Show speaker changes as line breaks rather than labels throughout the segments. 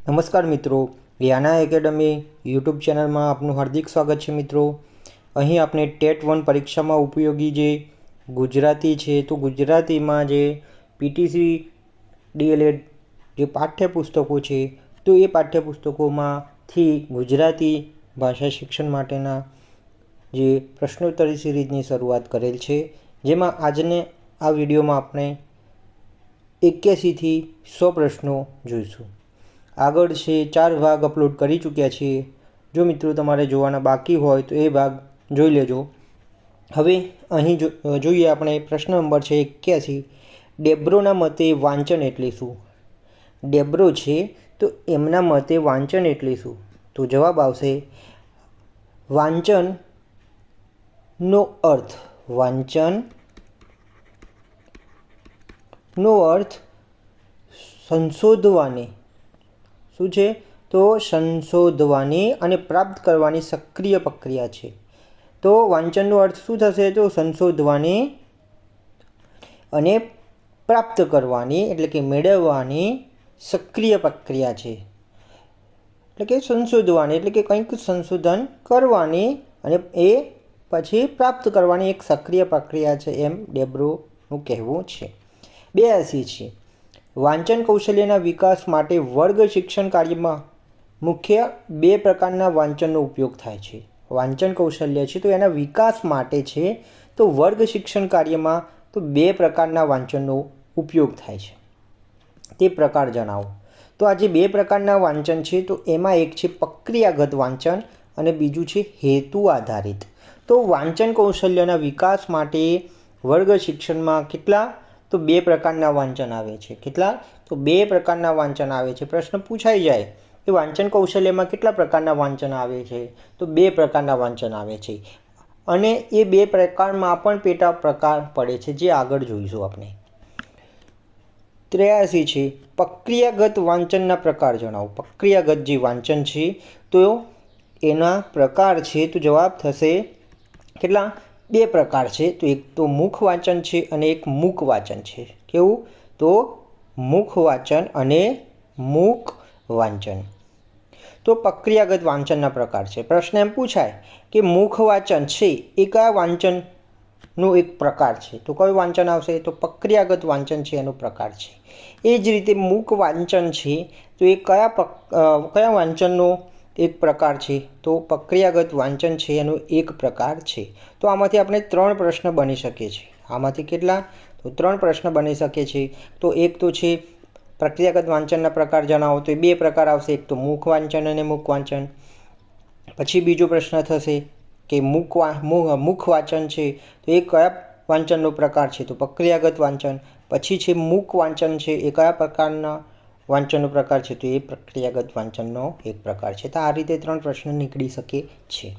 નમસ્કાર મિત્રો યાના academy YouTube ચેનલમાં આપનું હાર્દિક સ્વાગત છે મિત્રો. અહીં આપણે ટેટ વન પરીક્ષામાં ઉપયોગી જે ગુજરાતી છે, તો ગુજરાતીમાં જે પીટીસી ડીએલએડ જે પાઠ્યપુસ્તકો છે, તો એ પાઠ્યપુસ્તકોમાંથી ગુજરાતી ભાષા શિક્ષણ માટેના જે પ્રશ્નોત્તરી સિરીઝની શરૂઆત કરેલ છે. જેમાં આજને આ વિડીયોમાં આપણે એક્યાસીથી સો પ્રશ્નો જોઈશું. આગળ છે, ચાર ભાગ અપલોડ કરી ચૂક્યા છીએ. જો મિત્રો તમારે જોવાના બાકી હોય તો એ ભાગ જોઈ લેજો. હવે અહીં જોઈએ આપણે પ્રશ્ન નંબર છે એક્યાસી. ડેબ્રોના મતે વાંચન એટલે શું? ડેબ્રો છે તો એમના મતે વાંચન એટલે શું? તો જવાબ આવશે વાંચનનો અર્થ. વાંચન નો અર્થ સંશોધવાની. શું છે? તો સંશોધવાની અને પ્રાપ્ત કરવાની સક્રિય પ્રક્રિયા છે. તો વાંચનનો અર્થ શું થશે? તો સંશોધવાની અને પ્રાપ્ત કરવાની એટલે કે મેળવવાની સક્રિય પ્રક્રિયા છે. એટલે કે સંશોધવાની એટલે કે કંઈક સંશોધન કરવાની અને એ પછી પ્રાપ્ત કરવાની એક સક્રિય પ્રક્રિયા છે એમ ડેબ્રોનું કહેવું છે. બ્યાસી છે. વાંચન કૌશલ્યના વિકાસ માટે વર્ગ શિક્ષણ કાર્યમાં મુખ્ય બે પ્રકારના વાંચનનો ઉપયોગ થાય છે. વાંચન કૌશલ્ય છે, તો એના વિકાસ માટે છે, તો વર્ગ શિક્ષણ કાર્યમાં તો બે પ્રકારના વાંચનનો ઉપયોગ થાય છે. તે પ્રકાર જણાવો. તો આ જે બે પ્રકારના વાંચન છે, તો એમાં એક છે પ્રક્રિયાગત વાંચન અને બીજું છે હેતુ આધારિત. તો વાંચન કૌશલ્યના વિકાસ માટે વર્ગ શિક્ષણમાં કેટલા તો બે પ્રકારના વાંચન આવે છે. કેટલા? તો બે પ્રકારના વાંચન આવે છે. પ્રશ્ન પૂછાઈ જાય કે વાંચન કૌશલ્યમાં કેટલા પ્રકારના વાંચન આવે છે? તો બે પ્રકારના વાંચન આવે છે. અને એ બે પ્રકારમાં પણ પેટા પ્રકાર પડે છે. જે આગળ જોઈશું આપણે. ત્રેયાસી છે. પ્રક્રિયાગત વાંચનના પ્રકાર જણાવો. પ્રક્રિયાગત જે વાંચન છે, તો એના પ્રકાર છે, તો જવાબ થશે કેટલા? બે પ્રકાર છે. તો એક તો મુખ વાંચન છે અને એક મૂક વાંચન છે. કેવું? તો મુખ વાંચન અને મૂક વાંચન. તો પ્રક્રિયાગત વાંચનના પ્રકાર છે. પ્રશ્ન એમ પૂછાય કે મુખ વાંચન છે એ કયા વાંચનનો એક પ્રકાર છે? તો કયું વાંચન આવશે? તો પ્રક્રિયાગત વાંચન છે એનો પ્રકાર છે. એ જ રીતે મૂક વાંચન છે તો એ કયા કયા વાંચનનો એક પ્રકાર છે. તો પ્રક્રિયાગત વાંચન છે એનો એક પ્રકાર છે. તો આમાંથી આપણે ત્રણ પ્રશ્ન બની શકે છે. આમાંથી કેટલા? તો ત્રણ પ્રશ્ન બની શકે છે. તો એક તો છે, પ્રક્રિયાગત વાંચનના પ્રકાર જણાવો, તો એ બે પ્રકાર આવશે. એક તો મુખ વાંચન અને મુખ વાંચન. પછી બીજો પ્રશ્ન થશે કે મુખ મુખ વાંચન છે. તો એ કયા વાંચનનો પ્રકાર છે? તો પ્રક્રિયાગત વાંચન. પછી છે મુખ વાંચન છે. એ કયા પ્રકારના વાંચનનો પ્રકાર છે તો એ પ્રક્રિયાગત વાંચનનો એક પ્રકાર છે. તો આ રીતે ત્રણ પ્રશ્ન નીકળી શકે છે.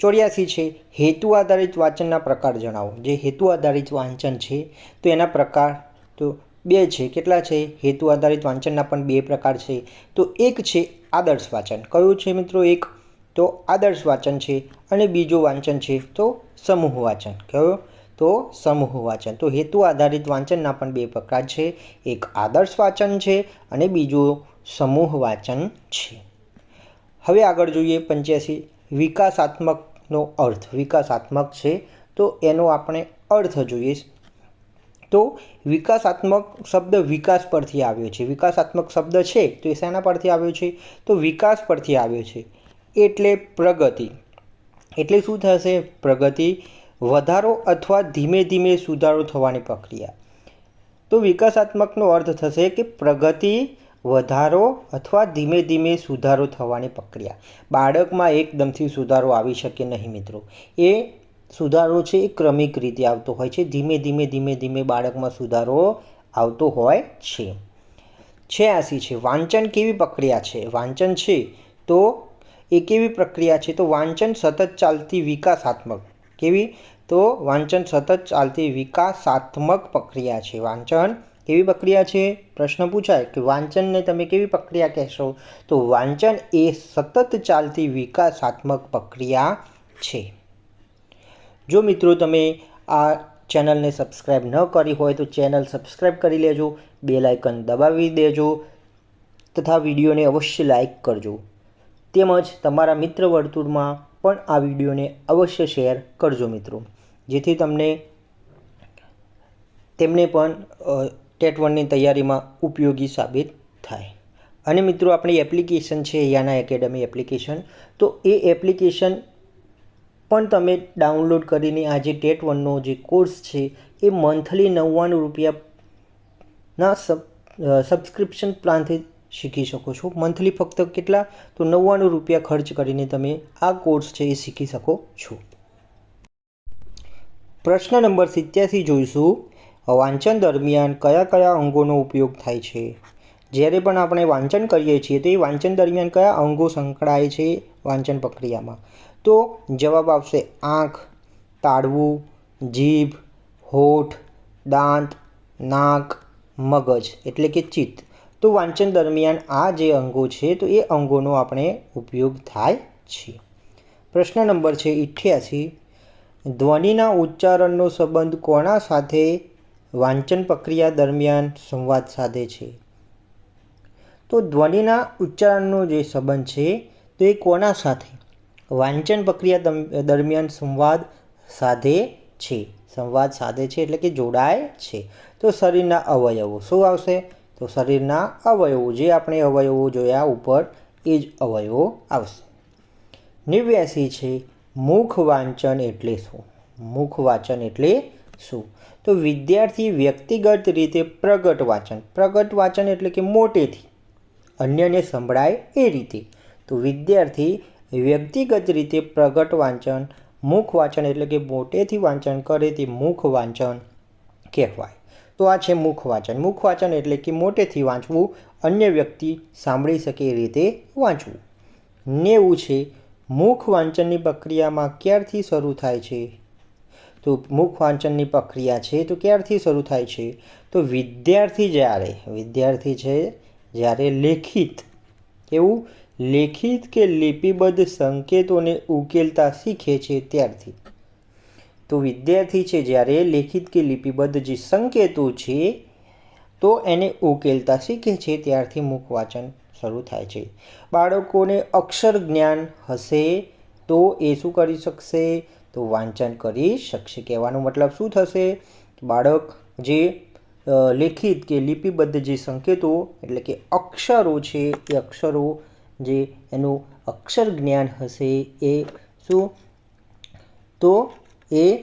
ચોર્યાસી છે, હેતુ આધારિત વાંચનના પ્રકાર જણાવો. જે હેતુ આધારિત વાંચન છે, તો એના પ્રકાર તો બે છે. કેટલા છે? હેતુ આધારિત વાંચનના પણ બે પ્રકાર છે. તો એક છે આદર્શ વાંચન. કયું છે મિત્રો એક? તો આદર્શ વાંચન છે અને બીજું વાંચન છે તો સમૂહ વાંચન. કયો? તો સમૂહ વાંચન. તો હેતુ આધારિત વાંચનના પણ બે પ્રકાર છે. એક આદર્શ વાંચન છે અને બીજું સમૂહ વાંચન છે. હવે આગળ જોઈએ પંચ્યાસી. વિકાસાત્મકનો અર્થ. વિકાસાત્મક છે. તો એનો આપણે અર્થ જોઈએ. તો વિકાસાત્મક શબ્દ વિકાસ પરથી આવ્યો છે. વિકાસાત્મક શબ્દ છે. તો એ શેના પરથી આવ્યો છે? તો વિકાસ પરથી આવ્યો છે. એટલે પ્રગતિ. એટલે શું થશે? પ્રગતિ વધારો અથવા ધીમે ધીમે સુધારો થવાની પ્રક્રિયા. તો વિકાસાત્મકનો અર્થ થશે કે પ્રગતિ, વધારો અથવા ધીમે ધીમે સુધારો થવાની પ્રક્રિયા. બાળકમાં એકદમથી સુધારો આવી શકે નહીં મિત્રો. એ સુધારો છે એ ક્રમિક રીતે આવતો હોય છે. ધીમે ધીમે ધીમે ધીમે બાળકમાં સુધારો આવતો હોય છે. છ્યાસી છે, વાંચન કેવી પ્રક્રિયા છે? વાંચન છે તો એ કેવી પ્રક્રિયા છે? તો વાંચન સતત ચાલતી વિકાસાત્મક કેવી? તો વાંચન સતત ચાલતી વિકાસાત્મક પ્રક્રિયા છે. વાંચન કેવી પ્રક્રિયા છે? પ્રશ્ન પૂછાય કે વાંચનને તમે કેવી પ્રક્રિયા કહેશો? તો વાંચન એ સતત ચાલતી વિકાસાત્મક પ્રક્રિયા છે. જો મિત્રો તમે આ ચેનલને સબસ્ક્રાઈબ ન કરી હોય તો ચેનલ સબસ્ક્રાઈબ કરી લેજો બે લાઇકન દબાવી દેજો તથા વિડીયોને અવશ્ય લાઇક કરજો. તેમજ તમારા મિત્ર વર્તુળમાં પણ આ વિડીયોને અવશ્ય શેર કરજો મિત્રો. જેથી તમને તેમને પણ ટેટ વનની તૈયારીમાં ઉપયોગી સાબિત થાય. અને મિત્રો, આપણી એપ્લિકેશન છે યાના એકેડમી એપ્લિકેશન. તો એ એપ્લિકેશન પણ તમે ડાઉનલોડ કરીને આ જે ટેટ વનનો જે કોર્સ છે, એ મંથલી નવ્વાણું રૂપિયાના સબ સબસ્ક્રિપ્શન પ્લાનથી શીખી શકો છો. મંથલી ફક્ત કેટલા? તો નવ્વાણું રૂપિયા ખર્ચ કરીને તમે આ કોર્સ છે એ શીખી શકો છો. પ્રશ્ન નંબર સિત્યાસી જોઈશું. વાંચન દરમિયાન કયા કયા અંગોનો ઉપયોગ થાય છે? જ્યારે પણ આપણે વાંચન કરીએ છીએ તો એ વાંચન દરમિયાન કયા અંગો સંકળાય છે વાંચન પ્રક્રિયામાં? તો જવાબ આવશે આંખ, તાળવું, જીભ, હોઠ, દાંત, નાક, મગજ એટલે કે ચિત્ત. તો વાંચન દરમિયાન આ જે અંગો છે, તો એ અંગોનો આપણે ઉપયોગ થાય છે. પ્રશ્ન નંબર છે, ઇઠ્યાસી. ધ્વનિના ઉચ્ચારણનો સંબંધ કોના સાથે? વાંચન પ્રક્રિયા દરમિયાન સંવાદ સાધે છે. તો ધ્વનિના ઉચ્ચારણનો જે સંબંધ છે, તો એ કોના સાથે? વાંચન પ્રક્રિયા દરમિયાન સંવાદ સાધે છે. સંવાદ સાધે છે એટલે કે જોડાય છે. તો શરીરના અવયવો, શું આવશે? તો શરીરના અવયવો, જે આપણે અવયવો જોયા ઉપર એ જ અવયવો આવશે. નેવ્યાસી છે, મુખ વાંચન એટલે શું? મુખ વાંચન એટલે શું? તો વિદ્યાર્થી વ્યક્તિગત રીતે પ્રગટ વાંચન. પ્રગટ વાંચન એટલે કે મોટેથી. અન્યને સંભળાય એ રીતે. તો વિદ્યાર્થી વ્યક્તિગત રીતે પ્રગટ વાંચન, મુખ વાંચન એટલે કે મોટેથી વાંચન કરે તે મુખ વાંચન કહેવાય. તો આ છે મુખ વાંચન. મુખ વાંચન એટલે કે મોટેથી વાંચવું, અન્ય વ્યક્તિ સાંભળી શકે એ રીતે વાંચવું. નેવું છે, મુખ વાંચનની પ્રક્રિયામાં ક્યારથી શરૂ થાય છે? તો મુખ વાંચનની પ્રક્રિયા છે તો ક્યારથી શરૂ થાય છે? તો વિદ્યાર્થી જ્યારે, વિદ્યાર્થી છે જ્યારે લેખિત. એવું? લેખિત કે લિપિબદ્ધ સંકેતોને ઉકેલતા શીખે છે ત્યારથી. તો વિદ્યાર્થી છે, જ્યારે લેખિત કે લિપિબદ્ધ જે સંકેતો છે, તો એને ઉકેલતા શીખે છે, ત્યારથી મુખ વાંચન શરૂ થાય છે. બાળકોને અક્ષર જ્ઞાન હશે તો એ શું કરી શકશે? તો વાંચન કરી શકશે. કહેવાનો મતલબ શું થશે? બાળક જે લેખિત કે લિપિબદ્ધ જે સંકેતો, એટલે કે અક્ષરો છે, એ અક્ષરો જે એનું અક્ષર જ્ઞાન હશે એ શું? તો એ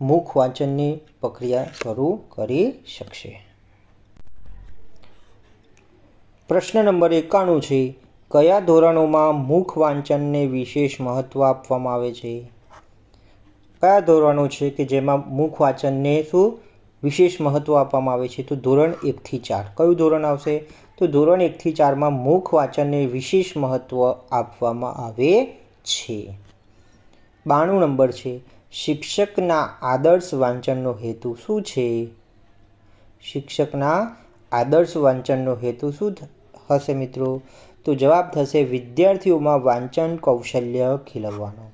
મુખ વાંચનની પ્રક્રિયા શરૂ કરી શકશે. પ્રશ્ન નંબર એકાણું છે, કયા ધોરણોમાં મુખ વાંચનને વિશેષ મહત્ત્વ આપવામાં આવે છે? કયા ધોરણો છે કે જેમાં મુખ વાંચનને શું વિશેષ મહત્ત્વ આપવામાં આવે છે? તો ધોરણ એકથી ચાર. કયું ધોરણ આવશે? તો ધોરણ એકથી ચારમાં મુખ વાંચનને વિશેષ મહત્ત્વ આપવામાં આવે છે. બાણું નંબર છે શિક્ષકના આદર્શ વાંચનનો હેતુ શું છે? શિક્ષકના આદર્શ વાંચનનો હેતુ શું હશે મિત્રો? તો જવાબ થશે વિદ્યાર્થીઓમાં વાંચન કૌશલ્ય ખીલવવાનો.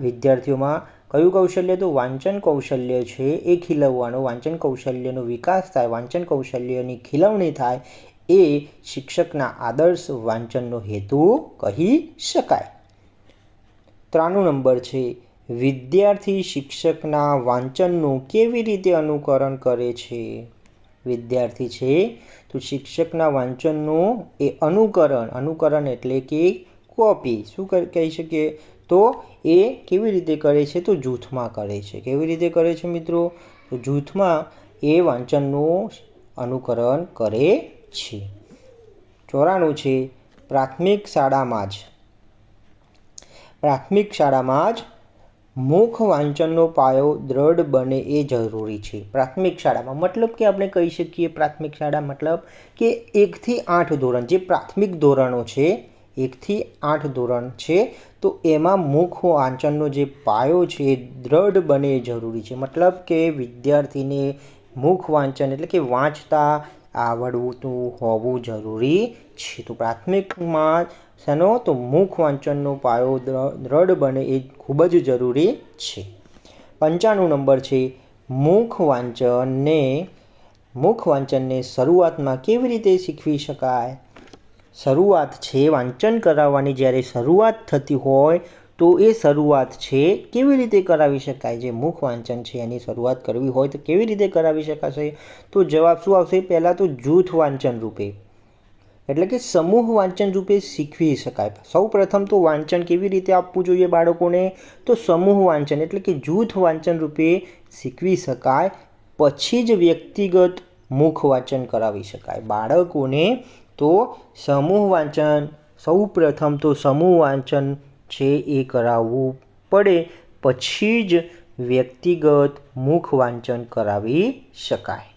વિદ્યાર્થીઓમાં કયું કૌશલ્ય? તો વાંચન કૌશલ્ય છે એ ખીલવવાનો. વાંચન કૌશલ્યનો વિકાસ થાય, વાંચન કૌશલ્યની ખીલવણી થાય એ શિક્ષકના આદર્શ વાંચનનો હેતુ કહી શકાય. ત્રાણું નંબર છે વિદ્યાર્થી શિક્ષકના વાંચનનું કેવી રીતે અનુકરણ કરે છે? વિદ્યાર્થી છે, તો શિક્ષકના વાંચનનું એ અનુકરણ અનુકરણ એટલે કે કોપી શું કહી શકીએ? તો એ કેવી રીતે કરે છે? તો જૂથમાં કરે છે. કેવી રીતે કરે છે મિત્રો? તો જૂથમાં એ વાંચનનું અનુકરણ કરે છે. ચોરાણું છે, પ્રાથમિક શાળામાં જ. પ્રાથમિક શાળામાં જ મુખ વાંચનનો પાયો દ્રઢ બને એ જરૂરી છે. પ્રાથમિક શાળામાં મતલબ કે આપણે કહી શકીએ, પ્રાથમિક શાળા મતલબ કે એકથી આઠ ધોરણ. જે પ્રાથમિક ધોરણો છે એકથી આઠ ધોરણ છે, તો એમાં મુખ વાંચનનો જે પાયો છે એ દ્રઢ બને એ જરૂરી છે. મતલબ કે વિદ્યાર્થીને મુખ વાંચન એટલે કે વાંચતા આવડવું હોવું જરૂરી છે. તો પ્રાથમિકમાં શેનો? તો મુખ વાંચનનો પાયો દ્રઢ બને એ ખૂબ જ જરૂરી છે. પંચાણું નંબર છે, મુખ વાંચનને મુખ વાંચનને શરૂઆતમાં કેવી રીતે શીખવી શકાય? શરૂઆત છે વાંચન કરાવવાની. જ્યારે શરૂઆત થતી હોય, તો એ શરૂઆત છે કેવી રીતે કરાવી શકાય? જે મુખ વાંચન છે, એની શરૂઆત કરવી હોય તો કેવી રીતે કરાવી શકાશે? તો જવાબ શું આવશે? પહેલાં તો જૂથ વાંચન રૂપે. એટલે કે સમૂહ વાંચન રૂપે શીખવી શકાય. સૌ પ્રથમ તો વાંચન કેવી રીતે આપવું જોઈએ બાળકોને? તો સમૂહ વાંચન એટલે કે જૂથ વાંચન રૂપે શીખવી શકાય. પછી જ વ્યક્તિગત મુખ વાંચન કરાવી શકાય. બાળકોને તો સમૂહ વાંચન સૌ પ્રથમ તો સમૂહ વાંચન છે એ કરાવવું પડે. પછી જ વ્યક્તિગત મુખ વાંચન કરાવી શકાય.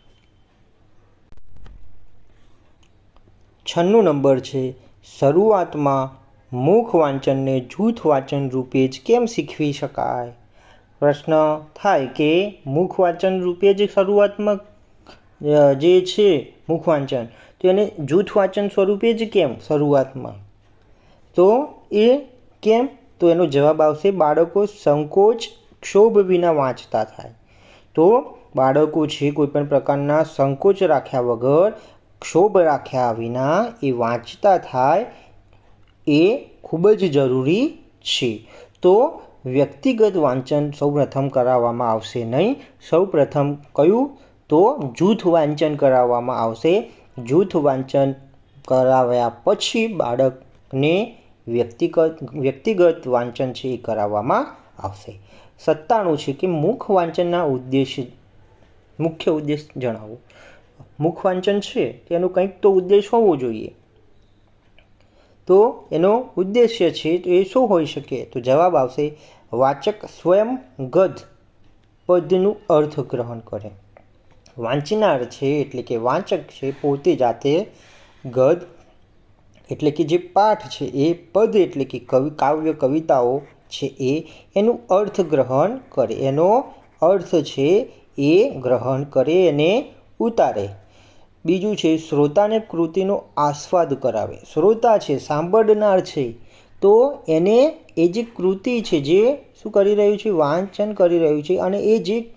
છન્નું નંબર છે, શરૂઆતમાં મુખ વાંચનને જૂથ વાંચન રૂપે જ કેમ શીખવી શકાય? પ્રશ્ન થાય કે મુખ વાંચન રૂપે જ શરૂઆતમાં જે છે મુખ વાંચન, તો એને જૂથ વાંચન સ્વરૂપે જ કેમ શરૂઆતમાં? તો એ કેમ? તો એનો જવાબ આવશે, બાળકો સંકોચ ક્ષોભ વિના વાંચતા થાય. તો બાળકો છે કોઈપણ પ્રકારના સંકોચ રાખ્યા વગર ક્ષોભ રાખ્યા વિના એ વાંચતા થાય એ ખૂબ જ જરૂરી છે. તો વ્યક્તિગત વાંચન સૌપ્રથમ કરાવવામાં આવશે નહીં. સૌપ્રથમ કયું? તો જૂથ વાંચન કરાવવામાં આવશે. જૂથ વાંચન કરાવ્યા પછી બાળકને વ્યક્તિગત વ્યક્તિગત વાંચન છે એ કરાવવામાં આવશે. સત્તાણું છે કે મુખ વાંચનના ઉદ્દેશ, મુખ્ય ઉદ્દેશ જણાવો. મુખ વાંચન છે તેનું કંઈક તો ઉદ્દેશ હોવો જોઈએ. તો એનો ઉદ્દેશ્ય છે, તો એ શું હોઈ શકે? તો જવાબ આવશે, વાચક સ્વયં ગદ પદનું અર્થગ્રહણ કરે. વાંચનાર છે, એટલે કે વાંચક છે, પોતે જાતે ગદ, એટલે કે જે પાઠ છે, એ પદ, એટલે કે કવિ, કાવ્ય, કવિતાઓ છે, એ એનું અર્થગ્રહણ કરે. એનો અર્થ છે, એ ગ્રહણ કરે અને ઉતારે. બીજું છે, શ્રોતાને કૃતિનો આસ્વાદ કરાવે. શ્રોતા છે, સાંભળનાર છે, તો એને એ જે કૃતિ છે, જે શું કરી રહ્યું છે, વાંચન કરી રહ્યું છે અને એ જે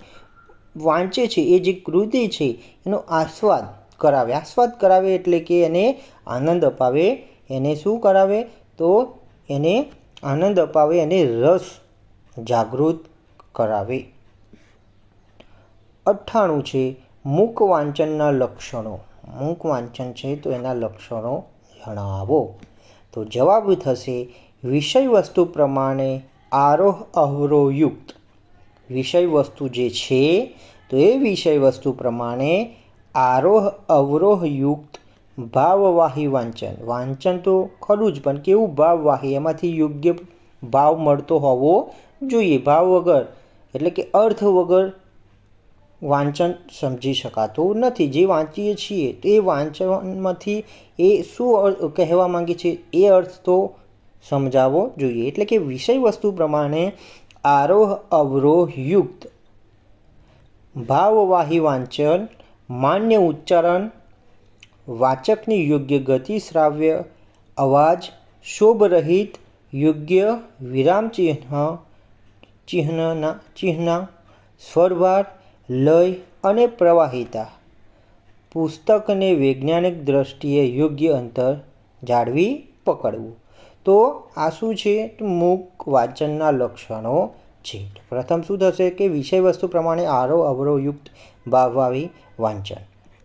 વાંચે છે, એ જે કૃતિ છે, એનો આસ્વાદ કરાવે. આસ્વાદ કરાવે એટલે કે એને આનંદ અપાવે. એને શું કરાવે? તો એને આનંદ અપાવે અને રસ જાગૃત કરાવે. અઠ્ઠાણું છે મુખ વાંચનના લક્ષણો. મૂક વાંચન છે તો એના લક્ષણો જણાવો. તો જવાબ થશે વિષય વસ્તુ પ્રમાણે આરોહ અવરોહયુક્ત વિષય વસ્તુ જે છે, તો એ વિષય વસ્તુ પ્રમાણે આરોહ અવરોહયુક્ત ભાવવાહી વાંચન. વાંચન તો ખરું જ, પણ કેવું ભાવવાહી? એમાંથી યોગ્ય ભાવ મળતો હોવો જોઈએ. ભાવ વગર, એટલે કે અર્થ વગર વાંચન સમજી શકાતું નથી. જે વાંચીએ છીએ તે વાંચનમાંથી એ શું કહેવા માંગે છે એ અર્થ તો સમજાવવો જોઈએ. એટલે કે વિષય વસ્તુ પ્રમાણે આરોહ અવરોહયુક્ત ભાવવાહી વાંચન, માન્ય ઉચ્ચારણ, વાચકની યોગ્ય ગતિ, શ્રાવ્ય, અવાજ, શોભરહિત, યોગ્ય વિરામ ચિહ્ન, ચિહ્નના, ચિહ્ન, સ્વરભાર લય અને પ્રવાહિતા. પુસ્તકને વૈજ્ઞાનિક દ્રષ્ટિએ યોગ્ય અંતર જાળવી પકડવું. તો આ શું છે? મૂક વાંચનના લક્ષણો છે. પ્રથમ શું થશે કે વિષય વસ્તુ પ્રમાણે આરો અવરોયુક્ત ભાવવાવી વાંચન.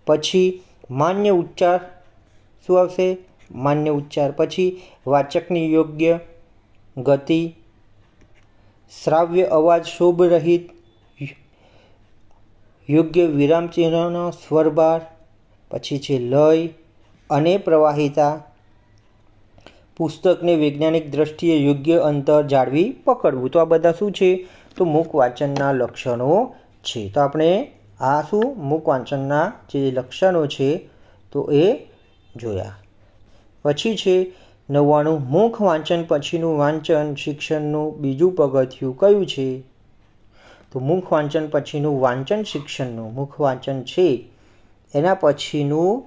પછી માન્ય ઉચ્ચાર શું આવશે? માન્ય ઉચ્ચાર. પછી વાચકની યોગ્ય ગતિ, શ્રાવ્ય અવાજ શોભરહિત યોગ્ય વિરામચિહ્નનો સ્વરબાર, પછી છે લય અને પ્રવાહિતા. પુસ્તકને વૈજ્ઞાનિક દ્રષ્ટિએ યોગ્ય અંતર જાળવી પકડવું. તો આ બધા શું છે? તો મૂક વાંચનના લક્ષણો છે. તો આપણે આ શું? મૂક વાંચનના જે લક્ષણો છે, તો એ જોયા. પછી છે નવ્વાણું મુખ વાંચન પછીનું વાંચન, શિક્ષણનું બીજું પગથિયું કયું છે? તો મુખ વાંચન પછીનું વાંચન શિક્ષણનું. મુખ વાંચન છે, એના પછીનું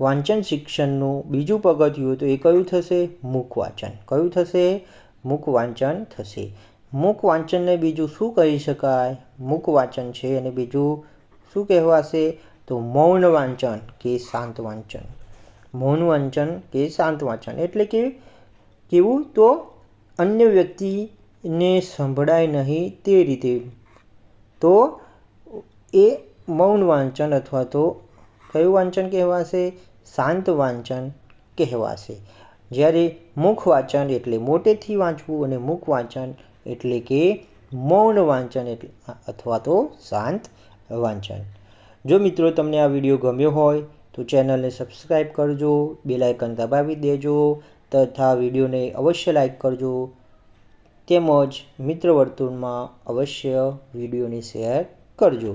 વાંચન શિક્ષણનું બીજું પગથિયું તો એ કયું થશે? મુખ વાંચન. કયું થશે? મુખ વાંચન થશે. મુખ વાંચનને બીજું શું કહી શકાય? મુખ વાંચન છે અને બીજું શું કહેવાશે? તો મૌન વાંચન કે શાંત વાંચન. મૌન વાંચન કે શાંત વાંચન. એટલે કે કેવું? તો અન્ય વ્યક્તિને સંભળાય નહીં તે રીતે. તો એ મૌન વાંચન અથવા તો કયું વાંચન કહેવાશે? શાંત વાંચન કહેવાશે. જ્યારે મુખ વાંચન એટલે મોટેથી વાંચવું અને મુખ વાંચન એટલે કે મૌન વાંચન એટલે અથવા તો શાંત વાંચન. જો મિત્રો તમને આ વીડિયો ગમ્યો હોય તો ચેનલને સબસ્ક્રાઈબ કરજો બેલાઇકન દબાવી દેજો તથા વિડીયોને અવશ્ય લાઈક કરજો. તેમજ મિત્ર વર્તુળમાં અવશ્ય વિડીયોને શેર કરજો.